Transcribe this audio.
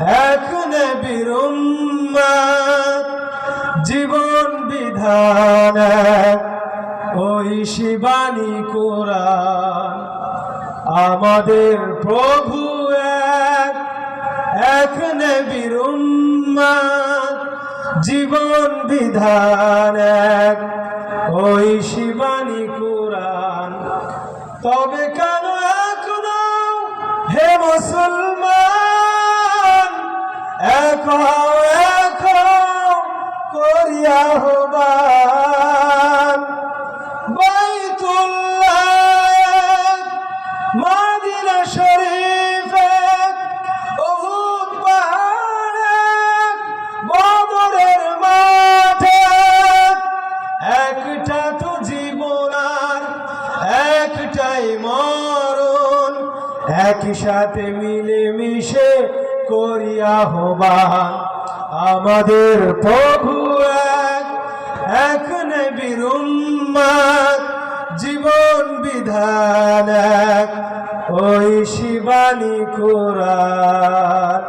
এক নবীর জীবন বিধান, ওই শিবানী কোরআন। আমাদের প্রভু এক নবীর জীবন বিধান এক, ওই শিবানী কোরআন। তবে কেন এখনও হে মুসলমান এক হও, করিয়া হবান বাইতুল্লাহ মাদিনা শরীফে উহুদ পাহাড়ে বদরের মাঠে একটা তো জীবন আর একটাই মরণ একই সাথে মিলে মিশে করিয়া হবা। আমাদের প্রভু এক এক জীবন বিধান এক। ওই শিবানী কোরআন।